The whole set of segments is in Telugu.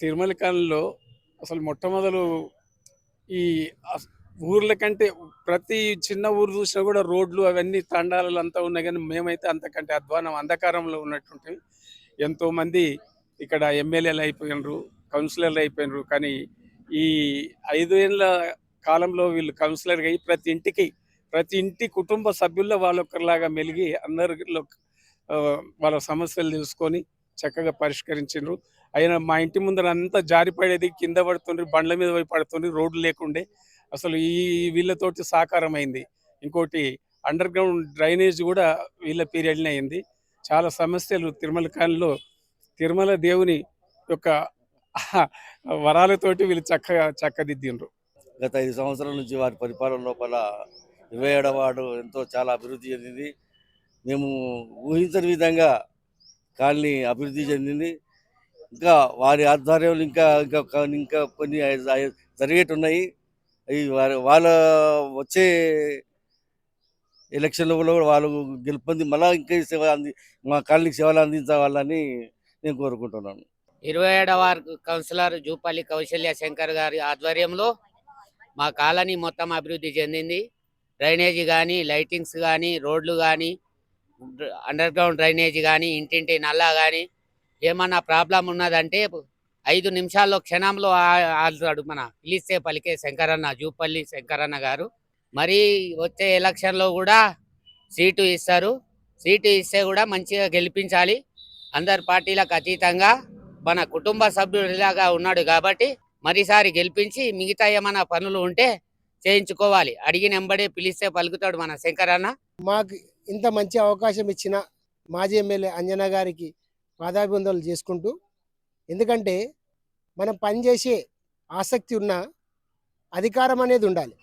తిరుమల కాలంలో అసలు మొట్టమొదలు ఈ ఊర్ల కంటే ప్రతి చిన్న ఊరు చూసినా కూడా రోడ్లు అవన్నీ తండాలు అంతా ఉన్నాయి కానీ మేమైతే అంతకంటే అధ్వానం అంధకారంలో ఉన్నట్టు ఎంతోమంది ఇక్కడ ఎమ్మెల్యేలు అయిపోయినరు కౌన్సిలర్లు అయిపోయినరు. కానీ ఈ ఐదు ఏళ్ళ కాలంలో వీళ్ళు కౌన్సిలర్గా అయ్యి ప్రతి ఇంటికి ప్రతి ఇంటి కుటుంబ సభ్యుల్లో వాళ్ళొక్కరిలాగా మెలిగి అందరిలో వాళ్ళ సమస్యలు తెలుసుకొని చక్కగా పరిష్కరించిండ్రు అయినా మా ఇంటి ముందర అంతా జారిపడేది కింద పడుతుండ్రి బండ్ల మీద పోయి పడుతుండ్రి రోడ్లు లేకుండే. అసలు ఈ వీళ్ళతోటి సాకారం అయింది ఇంకోటి అండర్ గ్రౌండ్ డ్రైనేజ్ కూడా వీళ్ళ పీరియడ్నే అయింది. చాలా సమస్యలు తిరుమల కాలంలో తిరుమల దేవుని యొక్క వరాలతోటి వీళ్ళు చక్కగా చక్కదిద్దిండ్రు. గత ఐదు సంవత్సరాల నుంచి వారి పరిపాలన లోపల ఇరవై ఏడవాడు ఎంతో చాలా అభివృద్ధి చెందింది. మేము ఊహించని విధంగా కాలనీ అభివృద్ధి చెందింది. ఇంకా వారి ఆధ్వర్యంలో ఇంకా ఇంకా ఇంకా కొన్ని జ- జరిగేటున్నాయి. అవి వారి వాళ్ళ వచ్చే ఎలక్షన్లో కూడా వాళ్ళు గెలుపొంది మళ్ళా ఇంకా సేవ అంది మా కాలనీకి సేవలు అందించాలని నేను కోరుకుంటున్నాను. ఇరవై ఏడవ కౌన్సిలర్ జూపల్లి కౌశల్య శంకర్ గారి ఆధ్వర్యంలో మా కాలనీ మొత్తం అభివృద్ధి చెందింది. డ్రైనేజీ కానీ లైటింగ్స్ కానీ రోడ్లు కానీ అండర్ గ్రౌండ్ డ్రైనేజీ కానీ ఇంటింటి నల్లా కానీ ఏమన్నా ప్రాబ్లం ఉన్నదంటే ఐదు నిమిషాల్లో క్షణంలో ఆ- మన పిలిస్తే పలికే శంకరన్న జూపల్లి శంకరన్న గారు. మరి వచ్చే ఎలక్షన్లో కూడా సీటు ఇస్తారు. సీటు ఇస్తే కూడా మంచిగా గెలిపించాలి. అందరి పార్టీలకు అతీతంగా మన కుటుంబ సభ్యుడిలాగా ఉన్నాడు కాబట్టి మరీసారి గెలిపించి మిగతా ఏమైనా పనులు ఉంటే చేయించుకోవాలి. అడిగిన ఎంబడే పిలిస్తే పలుకుతాడు మన శంకరన్న. మాకు ఇంత మంచి అవకాశం ఇచ్చిన మాజీ ఎమ్మెల్యే అంజనా గారికి పాదాభివందనలు చేసుకుంటూ ఎందుకంటే మనం పనిచేసే ఆసక్తి ఉన్న అధికారం అనేది ఉండాలి.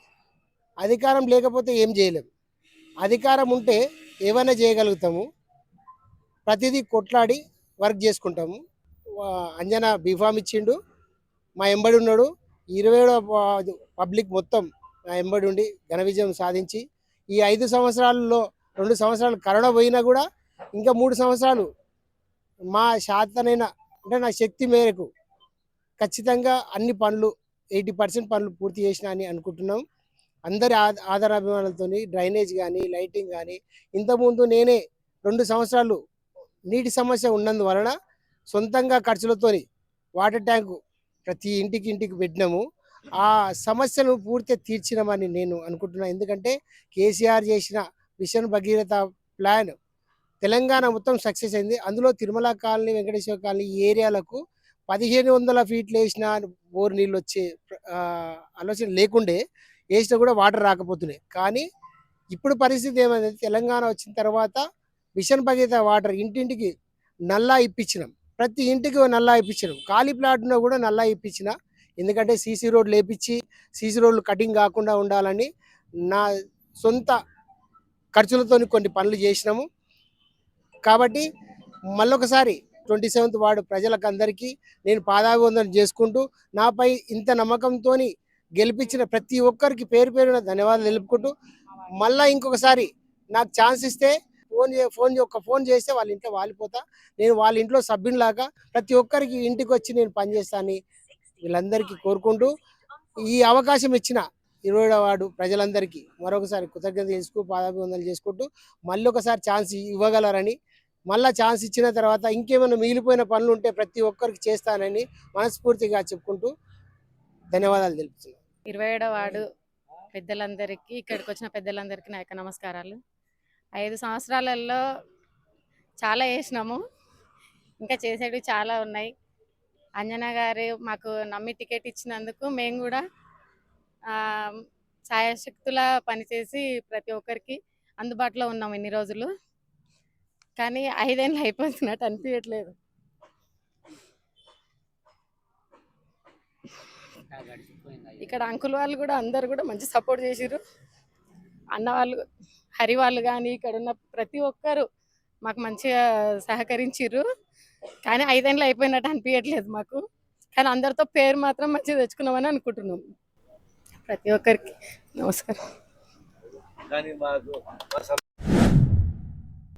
అధికారం లేకపోతే ఏం చేయలేము అధికారం ఉంటే ఏమైనా చేయగలుగుతాము. ప్రతిదీ కొట్లాడి వర్క్ చేసుకుంటాము. అంజనా బీఫామ్ ఇచ్చిండు. మా ఎంబడి ఉన్నాడు. ఇరవై ఏడో పబ్లిక్ మొత్తం నా ఎంబడి ఉండి ఘన విజయం సాధించి ఈ ఐదు సంవత్సరాలలో రెండు సంవత్సరాలు కరోనా పోయినా కూడా ఇంకా మూడు సంవత్సరాలు మా శాతనైన అంటే నా శక్తి మేరకు ఖచ్చితంగా అన్ని పనులు ఎయిటీ పర్సెంట్ పనులు పూర్తి చేసిన అని అనుకుంటున్నాం. అందరి ఆ- డ్రైనేజ్ కానీ లైటింగ్ కానీ ఇంతకుముందు నేనే రెండు సంవత్సరాలు నీటి సమస్య ఉన్నందువలన సొంతంగా ఖర్చులతోని వాటర్ ట్యాంకు ప్రతి ఇంటికి ఇంటికి పెట్టినాము. ఆ సమస్యను పూర్తిగా తీర్చినామని నేను అనుకుంటున్నాను ఎందుకంటే కేసీఆర్ చేసిన మిషన్ భగీరథ ప్లాన్ తెలంగాణ మొత్తం సక్సెస్ అయింది. అందులో తిరుమల కాలనీ వెంకటేశ్వర కాలనీ ఈ ఏరియాలకు పదిహేను వందల ఫీట్లు వేసిన బోర్ నీళ్ళు వచ్చే ఆలోచన లేకుండే వేసినా కూడా వాటర్ రాకపోతున్నాయి. కానీ ఇప్పుడు పరిస్థితి ఏమైంది? తెలంగాణ వచ్చిన తర్వాత మిషన్ భగీరథ వాటర్ ఇంటింటికి నల్లా ఇప్పించినాం. ప్రతి ఇంటికి నల్లా ఇప్పించినాం. ఖాళీ ప్లాట్ను కూడా నల్లా ఇప్పించిన. ఎందుకంటే సీసీ రోడ్లు వేపించి సీసీ రోడ్లు కటింగ్ కాకుండా ఉండాలని నా సొంత ఖర్చులతో కొన్ని పనులు చేసినాము. కాబట్టి మళ్ళొకసారి ట్వంటీ సెవెంత్ వార్డు ప్రజలకు అందరికీ నేను పాదాభివందనం చేసుకుంటూ నాపై ఇంత నమ్మకంతో గెలిపించిన ప్రతి ఒక్కరికి పేరు పేరున ధన్యవాదాలు తెలుపుకుంటూ మళ్ళా ఇంకొకసారి నాకు ఛాన్స్ ఇస్తే ఫోన్ ఫోన్ ఒక ఫోన్ చేస్తే వాళ్ళ ఇంట్లో వాలిపోతా. నేను వాళ్ళ ఇంట్లో సభ్యునిలాగా ప్రతి ఒక్కరికి ఇంటికి వచ్చి నేను పనిచేస్తానని వీళ్ళందరికీ కోరుకుంటూ ఈ అవకాశం ఇచ్చిన ఇరవై వాడు ప్రజలందరికీ మరొకసారి కృతజ్ఞత చేసుకు పాదాభివందనలు చేసుకుంటూ మళ్ళీ ఒకసారి ఛాన్స్ ఇవ్వగలరని మళ్ళా ఛాన్స్ ఇచ్చిన తర్వాత ఇంకేమైనా మిగిలిపోయిన పనులు ఉంటే ప్రతి ఒక్కరికి చేస్తానని మనస్ఫూర్తిగా చెప్పుకుంటూ ధన్యవాదాలు తెలుపుతున్నాను. ఇరవై ఏడవ వార్డు పెద్దలందరికీ ఇక్కడికి వచ్చిన పెద్దలందరికీ నా యొక్క నమస్కారాలు. ఐదు సంవత్సరాలలో చాలా చేసినాము. ఇంకా చేసేవి చాలా ఉన్నాయి. అంజనా గారు మాకు నమ్మి టికెట్ ఇచ్చినందుకు మేము కూడా ఆ, సాయశక్తుల పనిచేసి ప్రతి ఒక్కరికి అందుబాటులో ఉన్నాం ఇన్ని రోజులు. కానీ ఐదేళ్ళు అయిపోతున్నట్టు అనిపించట్లేదు ఇక్కడ అంకుల్ వాళ్ళు కూడా అందరు కూడా మంచి సపోర్ట్ చేసిర్రు. అన్న వాళ్ళు హరి వాళ్ళు కానీ ఇక్కడ ఉన్న ప్రతి ఒక్కరు మాకు మంచిగా సహకరించిర్రు. కానీ ఐదేళ్ళు అయిపోయినట్టు అనిపించట్లేదు మాకు. కానీ అందరితో పేరు మాత్రం మంచిగా తెచ్చుకున్నామని అనుకుంటున్నాం. ప్రతి ఒక్కరికి నమస్కారం.